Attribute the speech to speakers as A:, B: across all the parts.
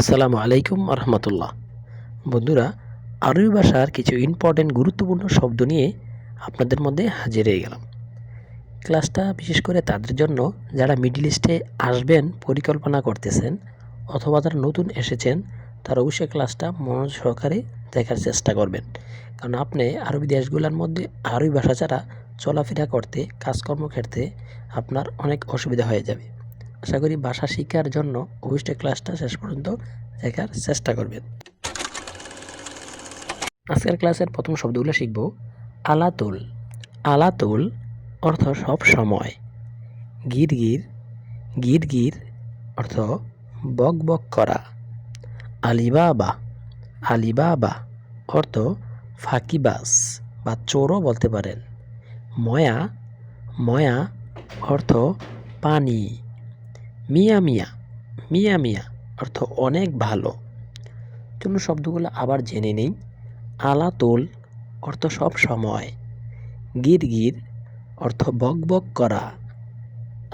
A: আসসালামু আলাইকুম রহমতুল্লাহ বন্ধুরা, আরবি ভাষার কিছু ইম্পর্টেন্ট গুরুত্বপূর্ণ শব্দ নিয়ে আপনাদের মধ্যে হাজির হয়ে গেলাম। ক্লাসটা বিশেষ করে তাদের জন্য যারা মিডিল ইস্টে আসবেন, পরিকল্পনা করতেছেন অথবা যারা নতুন এসেছেন, তারা অবশ্যই ক্লাসটা মনোযোগ সহকারে দেখার চেষ্টা করবেন। কারণ আপনি আরবি দেশগুলোর মধ্যে আরবি ভাষা ছাড়া চলাফেরা করতে, কাজকর্ম ক্ষেত্রে আপনার অনেক অসুবিধা হয়ে যাবে। আশা করি ভাষা শিক্ষার জন্য অবশ্যই ক্লাসটা শেষ পর্যন্ত দেখার চেষ্টা করবেন। আজকের ক্লাসের প্রথম শব্দগুলো শিখব, আলাতুল। আলাতুল অর্থ সব সময়। গির গির গির গির অর্থ বক বক করা। আলিবাবা আলিবাবা অর্থ ফাঁকিবাস বা চোরও বলতে পারেন। ময়া ময়া অর্থ পানি। মিয়া মিয়া মিয়া মিয়া অর্থ অনেক ভালো। চলুন শব্দগুলো আবার জেনে নেই। আলাতুল অর্থ সব সময়। গির গির অর্থ বক বক করা।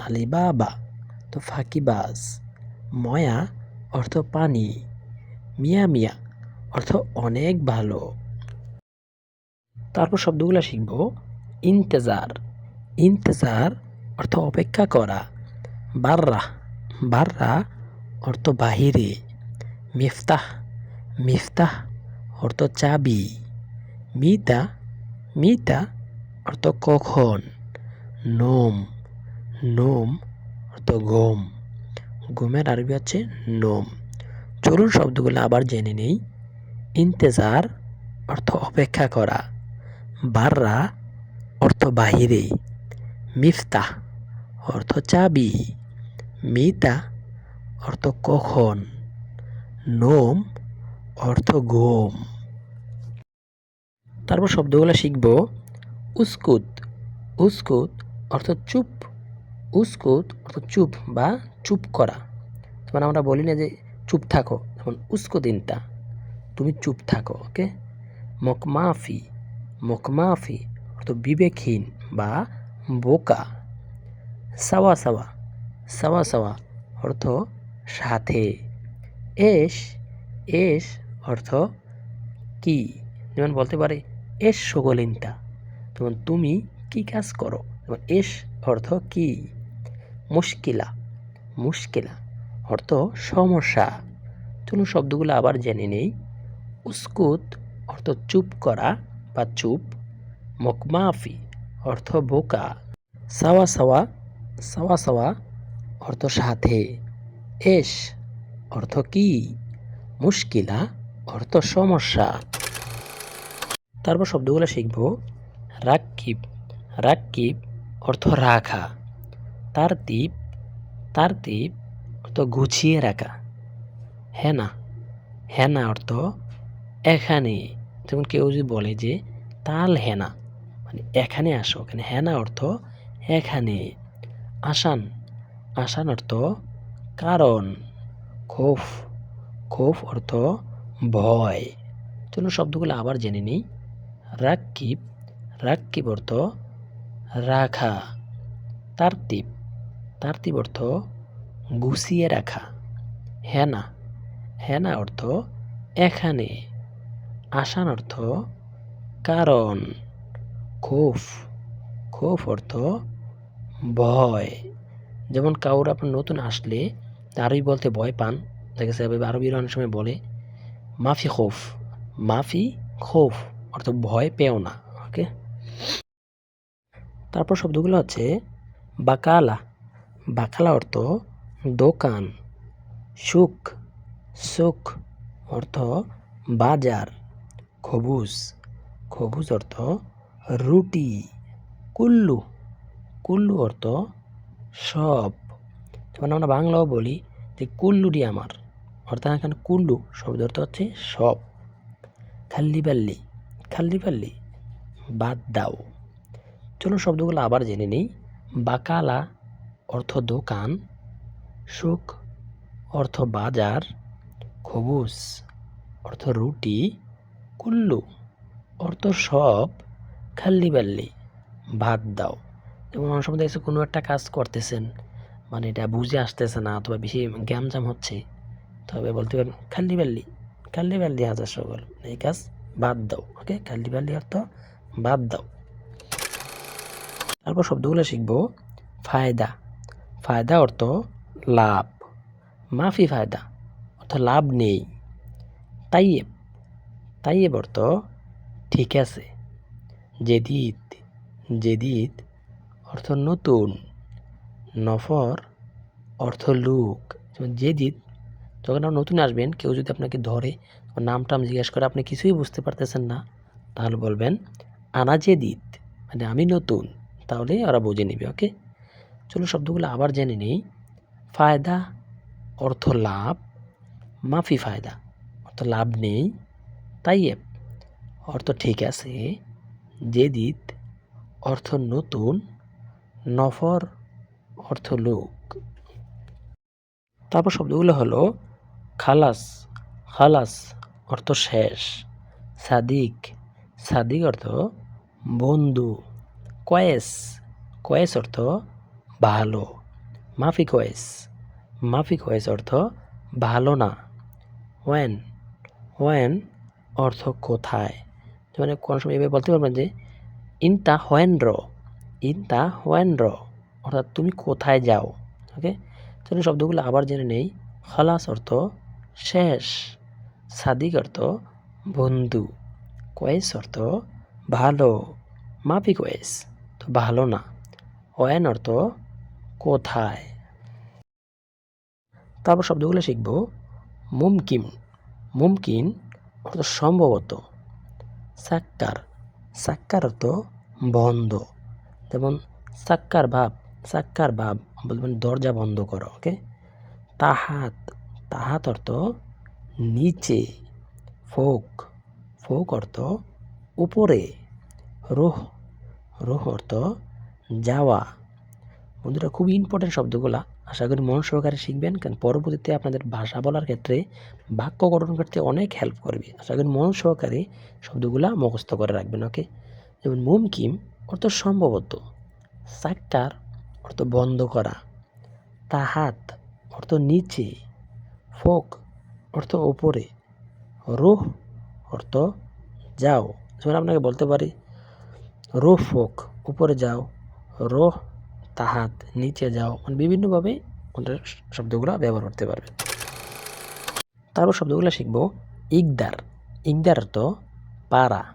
A: আলিবাবা তো ফাঁকিবাজ। ময়া অর্থ পানি। মিয়া মিয়া অর্থ অনেক ভালো। তারপর শব্দগুলো শিখব। ইন্তেজার। ইন্তেজার অর্থ অপেক্ষা করা। বাররা বাররা অর্থ বাহিরে মিফতাহ মিফতাহ অর্থ চাবি মিতা মিতা অর্থ কখন নোম নোম অর্থ গম গমের আরবি হচ্ছে নোম চলুন শব্দগুলো আবার জেনে নেই। ইন্তেজার অর্থ অপেক্ষা করা। বাররা অর্থ বাহিরে। মিফতাহ অর্থ চাবি। মিতা অর্থ কখন, নোম অর্থ গম তারপর শব্দগুলো শিখব। উস্কুত উস্কুত অর্থ চুপ, উস্কুত অর্থ চুপ বা চুপ করা। যেমন আমরা বলি না যে চুপ থাকো, যেমন উস্কুদিনটা তুমি চুপ থাকো, ওকে? মকমাফি মকমাফি অর্থ বিবেকহীন বা বোকা। সাওয়া সাওয়া সাওয়া সাওয়া অর্থ সাথে। এস এস অর্থ কি? যেমন বলতে পারে, এস সগলিনটা যেমন, তুমি কি কাজ করো? যেমন, এস অর্থ কি? মুশকিলা। মুশকিলা। অর্থ সমস্যা। চলুন শব্দগুলো আবার জেনে নেই। উস্কুত অর্থ চুপ করা বা চুপ। মকমাফি অর্থ বোকা। সাওয়া সাওয়া সাওয়া সাওয়া অর্থ সাথে এস, অর্থ কি? মুশকিলা অর্থ সমস্যা। তারপর শব্দগুলো শিখব। রাকিব রাকিব অর্থ রাখা। তার দ্বীপ তার দ্বীপ অর্থ গুছিয়ে রাখা। হেনা হেনা অর্থ এখানে। যেমন কেউ যদি বলে যে, তাল হেনা মানে এখানে আসো, এখানে হেনা অর্থ এখানে। আসান আসান অর্থ কারণ। খোফ খোফ অর্থ ভয়। চলুন শব্দগুলো আবার জেনে নিই। রাকিব রাকিব অর্থ রাখা। তারতিব তারতিব অর্থ গুছিয়ে রাখা। হেনা হেনা অর্থ এখানে। আসান অর্থ কারণ। খোফ খোফ অর্থ ভয়। যেমন কাউর আপনার নতুন আসলে আরবি বলতে ভয় পান। দেখা যাচ্ছে আরবির অনেক সময় বলে, মাফি খোফ মাফি খোফ অর্থ ভয় পেও না, ওকে? তারপর শব্দগুলো হচ্ছে বাকালা। বাকালা অর্থ দোকান, সুখ সুখ অর্থ বাজার। খবুজ খবুজ অর্থ রুটি। কুল্লু কুল্লু অর্থ সব। যেমন আমরা বাংলাও বলি যে কুল্লুটি আমার। অর্থাৎ এখানে কুল্লু শব্দ অর্থ হচ্ছে সব। খাল্লি পাল্লি খাল্লি পাল্লি বাদ দাও। চলুন শব্দগুলো আবার জেনে নিই। বাকালা অর্থ দোকান, সুখ অর্থ বাজার খবুজ অর্থ রুটি, কুল্লু অর্থ সব। খাল্লি বাল্লি ভাত দাও। যেমন অনেক সময় দেখছে কোনো একটা কাজ করতেছেন মানে এটা বুঝে আসতেছে না অথবা বেশি গ্যামজাম হচ্ছে। তবে বলতে পারেন খাল্লি বাল্লি খাল্লি বাল্লি হাজার সকল। এই কাজ বাদ দাও, ওকে? খাল্লি বাল্লি অর্থ বাদ দাও। তারপর শব্দগুলো শিখব। ফায়দা ফায়দা অর্থ লাভ। মাফি ফায়দা অর্থ লাভ নেই। তাইয়েব তাইয়েব অর্থ ঠিক আছে। জেদিদ জেদিদ অর্থ নতুন, নফর, অর্থ লুক। জেদিদ যখন আপনি নতুন আসবেন, কেউ যদি আপনাকে ধরে নাম টাম জিজ্ঞেস করে আপনি কিছুই বুঝতে পারতেছেন না, তাহলে বলবেন, আনা জেদিদ মানে আমি নতুন। তাহলে ওরা বুঝে নেবে, ওকে? চলো শব্দগুলো আবার জেনে নিই। ফায়দা, অর্থ লাভ, মাফি ফায়দা, অর্থ লাভ নেই তাই অর্থ ঠিক আছে জেদিদ অর্থ নতুন নফর অর্থ লোক। তারপর শব্দগুলো হলো খালাস খালাস অর্থ শেষ, সাদিক সাদিক অর্থ বন্ধু, কয়েস কয়েস অর্থ ভালো, মাফি কয়েস মাফি কয়েস অর্থ ভালো না, ওয়েন ওয়েন অর্থ কোথায়? মানে কোনো সময় এভাবে বলতে পারবেন যে ইনতা হোয়েন র ইনতা হোয়েন র অর্থাৎ তুমি কোথায় যাও ওকে চলুন শব্দগুলো আবার জেনে নেই। খালাস অর্থ শেষ, সাদিক অর্থ বন্ধু, কয়েস অর্থ ভালো, মাফি কয়েস, তো ভালো না। ওয়েন অর্থ কোথায়। তারপর শব্দগুলো শিখব। মুমকিন মুমকিন অর্থ সম্ভবত, সাক্কার সাক্কার অর্থ বন্ধ। যেমন সাক্কার ভাব সাক্কার ভাব, বলবেন দরজা বন্ধ করো ওকে তাহাত তাহাত অর্থ নিচে, ফোক ফোক অর্থ উপরে, রোহ রোহ অর্থ যাওয়া। বন্ধুরা, খুব ইম্পর্টেন্ট শব্দগুলা, আশা করি মন সহকারে শিখবেন, কারণ পরবর্তীতে আপনাদের ভাষা বলার ক্ষেত্রে বাক্য গঠন করতে অনেক হেল্প করবে। আশা করি মন সহকারে শব্দগুলা মুখস্থ করে রাখবেন ওকে যেমন মুমকিম অর্থ সম্ভবত। সাক্কার অর্থ বন্ধ করা। তাহাত অর্থ নিচে। ফোক অর্থ ওপরে। রোহ অর্থ যাও। যেমন আপনাকে বলতে পারি, রোহ, ফোক, উপরে যাও, রোহ তাহাত নিচে যাও। মানে বিভিন্নভাবে ওদের শব্দগুলো ব্যবহার করতে পারবে। তারপর শব্দগুলো শিখব, ইকদার। ইকদার অর্থ পারা।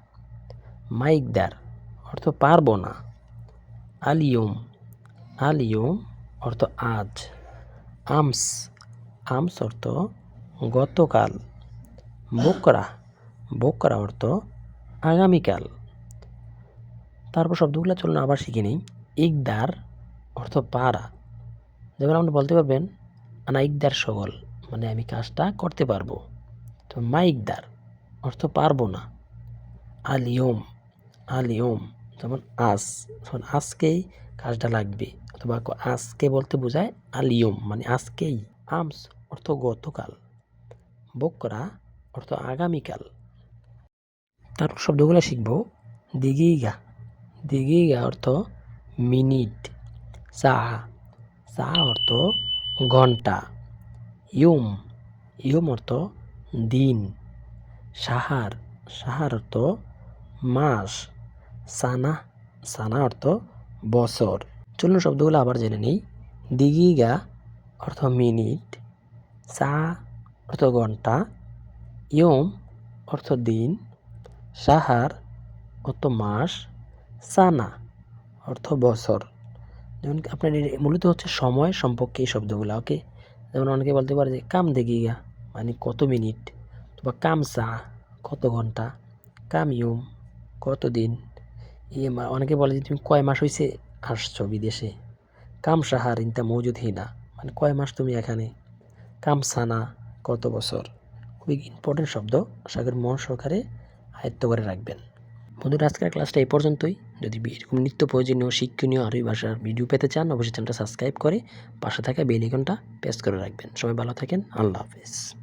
A: মাইকদার অর্থ পারব না। আলিয়ম আলিয়ম অর্থ আজ। আমস আমস অর্থ গতকাল। বকরা বকরা অর্থ আগামীকাল। তারপর শব্দগুলো চলুন আবার শিখে নিই। ইকদার অর্থ পারা। যেমন আপনি বলতে পারবেন, আনা ইকদার সগল মানে আমি কাজটা করতে পারব। তো মাইকদার অর্থ পারব না। আলিয়ম আলিয়ম যেমন আজ যেমন আজকেই কাজটা লাগবে, অথবা আজকে বলতে বোঝায় আলিয়ম মানে আজকেই। আমস অর্থ গতকাল, বকরা অর্থ আগামীকাল। তার শব্দগুলো শিখব। দিগিগা দিগিগা অর্থ মিনিট সাহা সাহা অর্থ ঘণ্টা। ইউম ইউম অর্থ দিন। সাহার সাহার অর্থ মাস। সানা সানা অর্থ বছর। চলুন শব্দগুলো আবার জেনে নিই। দিগিগা অর্থ মিনিট সা অর্থ ঘণ্টা, ইয়ম অর্থ দিন, সাহার অর্থ মাস, সানা অর্থ বছর। যেমন আপনার মূলত হচ্ছে সময় সম্পর্কে এই শব্দগুলো, ওকে? যেমন অনেকে বলতে পারে যে কাম দেগিগা মানে কত মিনিট বা কাম সা কত ঘণ্টা, কাম ইয়ম, কত দিন। ইয়ে অনেকে বলে যে তুমি কয় মাস হয়েছে আসছো বিদেশে? কাম সাহার ইনতা মজুদ হিনা। মানে কয় মাস তুমি এখানে? কাম সানা কত বছর? খুবই ইম্পর্টেন্ট শব্দ। আশা করি মন সহকারে আয়ত্ত করে রাখবেন। বন্ধুরা, আজকের ক্লাসটা এই পর্যন্তই। যদি এরকম নিত্য প্রয়োজনীয়, শিক্ষণীয় আরবি ভাষার ভিডিও পেতে চান, অবশ্যই চ্যানেলটা সাবস্ক্রাইব করে পাশে থাকা বেল আইকনটা প্রেস করে রাখবেন। সবাই ভালো থাকেন। আল্লাহ হাফেজ।